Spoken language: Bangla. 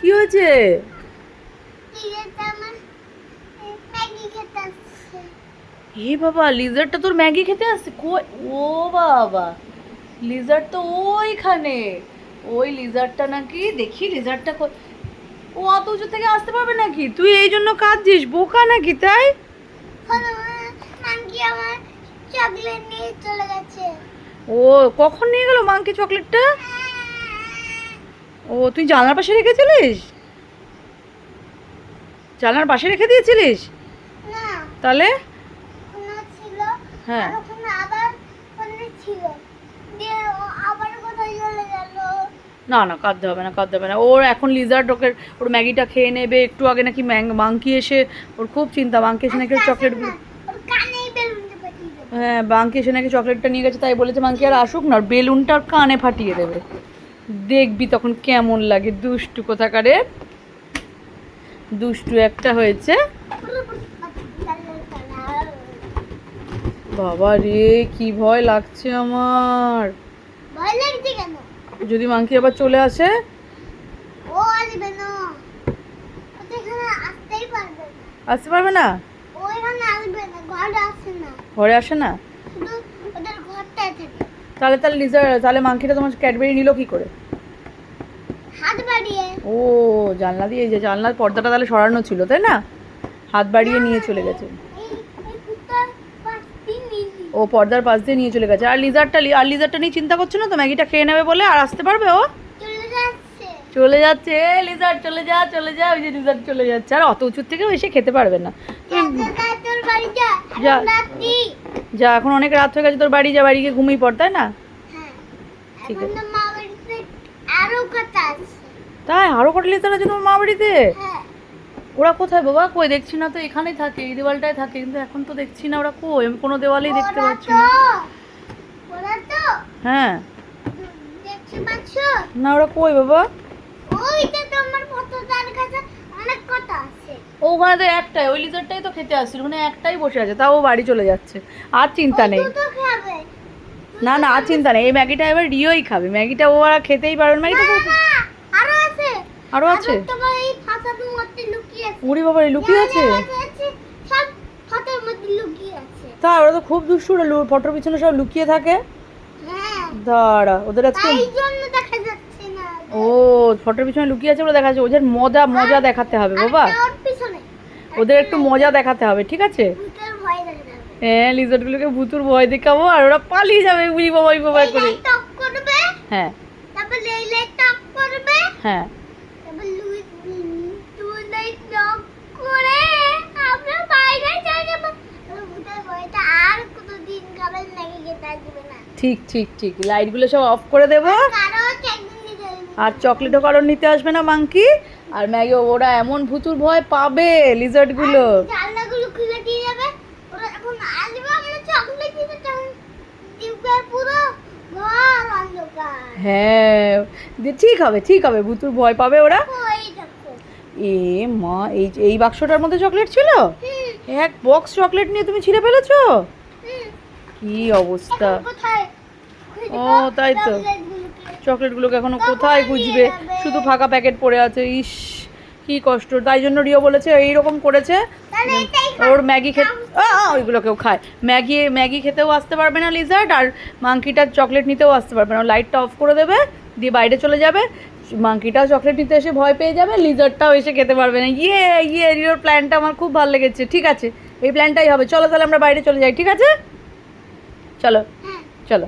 কি হয়েছে? এ বাবা লিজারটা তোর ম্যাগি খেতে আসছে? কই? ও বাবা লিজার তো ওইখানে। ওই লিজারটা নাকি, দেখি লিজারটা ও অত উঁচু থেকে আসতে পারবে নাকি? তুই এই জন্য কাঁদছিস, বোকা নাকি তাই? নিয়ে চলে গেছে ও, কখন নিয়ে গেল মাংকি চকলেটটা? ও তুই জানলার পাশে রেখেছিলিস? জানলার পাশে রেখে দিয়েছিলিস? তাহলে? হ্যাঁ। না না কাঁদতে হবে না কাঁদতে হবে না। ওর এখন লিজার্ড ওকে ওর ম্যাগিটা খেয়ে নেবে। একটু আগে নাকি ম্যাং- মাংকি এসে ওর খুব চিন্তা মাংকি এসে নাকি চকলেটগুলো পাঠিয়ে দেবো। হ্যাঁ বাঙ্কি এসে নাকি চকলেটটা নিয়ে গেছে তাই বলেছে মাংকি আর আসুক না আর বেলুনটা কানে ফাটিয়ে দেবে। দেখবি তখন কেমন লাগে। দুষ্টু কোথাকারে? দুষ্টু একটা হয়েছে। বাবা রে কি ভয় লাগছে আমার। যদি মাংকি আবার চলে আসে? আসতে পারবে না। ঘরে আসে না ঘরে আসে না শুধু ওদের ঘরটায় থাকে তাহলে তাহলে লিজার তাহলে মাংকিটা তোমার ক্যাডবেরি নিল কি করে? হাত বাড়িয়ে। ও জানলা দিয়ে এই যে জানলার পর্দাটা তাহলে সরানো ছিল তাই না? হাত বাড়িয়ে নিয়ে চলে গেছে। ও পর্দার পাশ দিয়ে নিয়ে চলে গেছে। আর লিজারটা আর লিজারটা নিয়ে চিন্তা করছ না তো? ম্যাগিটা খেয়ে নেবে বলে আর আসতে পারবে ও? চলে যাচ্ছে। লিজার চলে যা চলে যা ওই যে লিজার চলে যাচ্ছে। আর অত উঁচুর থেকেও এসে খেতে পারবে না। যা। এখন অনেক রাত হয়ে গেছে তোর বাড়ি যা বাড়ি গিয়ে ঘুমিয়ে পড় তাই না? হ্যাঁ ঠিক তো আরও আছে। তাই? আরও কটা লিজার আছে তোমার মা বাড়িতে? হ্যাঁ। ওরা কোথায় বাবা? কই? দেখছি না তো এখানেই থাকে এই দেওয়ালটায় থাকে কিন্তু এখন তো দেখছি না ওরা কই? আমি কোনো দেওয়ালেই দেখতে পাচ্ছি না। হ্যাঁ। না ওরা কই বাবা? ওইটা তোমার ফটোটার কাছে অনেক কথা ওখানে তো একটাই ওই লিজারটাই তো খেতে আসছিল মানে একটাই বসে আছে তাও বাড়ি চলে যাচ্ছে। আর চিন্তা নেই। না না আর চিন্তা নেই এই ম্যাগিটা এবার রিওই খাবে। ম্যাগিটা ও আর খেতেই পারবে না ম্যাগিটা তো- না, আরও আছে। আরও আছে? উড়ি বাবা লুকিয়ে আছে? তা ওরা তো খুব দুষ্টু ওরা ফটোর পিছনে সব লুকিয়ে থাকে? হ্যাঁ। দাঁড়া ওদের আজকে ও ফটোর পিছনে লুকিয়ে আছে বলে দেখা যাচ্ছে ওদের মজা মজা দেখাতে হবে বাবা। ওর ওদের একটু মজা দেখাতে হবে ঠিক আছে? হ্যাঁ লিজার্ডগুলোকে ভুতুর ভয় দেখাবো আর ওরা পালিয়ে যাবে উড়ি বাবা উড়ি বাবা করে। হ্যাঁ। হ্যাঁ। ঠিক ঠিক ঠিক। লাইটগুলো সব অফ করে দেবো কারও একদিন দিতে হবে না। আর চকলেটও কারণ নিতে আসবে না মাংকি। আর ম্যাগি ওরা এমন ভুতুর ভয় পাবে লিজার্ডগুলো খুলে দিয়ে যাবে। ওরা এখন আমরা চকলেট দিতে তখন দেখবে পুরো ঘর অন্ধকার। হ্যাঁ ঠিক হবে ঠিক হবে ভুতুর ভয় পাবে ওরা। এ মা এই এই বাক্সটার মধ্যে চকলেট ছিল? এক বক্স চকলেট নিয়ে তুমি ছিঁড়ে ফেলেছো? কি অবস্থা? ও, তাই তো। চকলেটগুলোকে? চকলেটগুলোকে এখনও কোথায় খুঁজবে? শুধু ফাঁকা প্যাকেট পড়ে আছে। ইস কি কষ্ট। তাই জন্য রিও বলেছে এইরকম করেছে। ওর ম্যাগি খেতে ওইগুলো কেউ খায়। ম্যাগি ম্যাগি খেতেও আসতে পারবে না লিজার্ড আর মাংকিটার চকলেট নিতেও আসতে পারবে না। লাইটটা অফ করে দেবে দিয়ে বাইরে চলে যাবে। মাংকিটাও চকলেট নিতে এসে ভয় পেয়ে যাবে লিজার্ডটাও এসে খেতে পারবে না। ইয়ে ইয়ে রিওর প্ল্যানটা আমার খুব ভালো লেগেছে। ঠিক আছে এই প্ল্যানটাই হবে। চলো তাহলে আমরা বাইরে চলে যাই ঠিক আছে? চলো হ্যাঁ। চলো।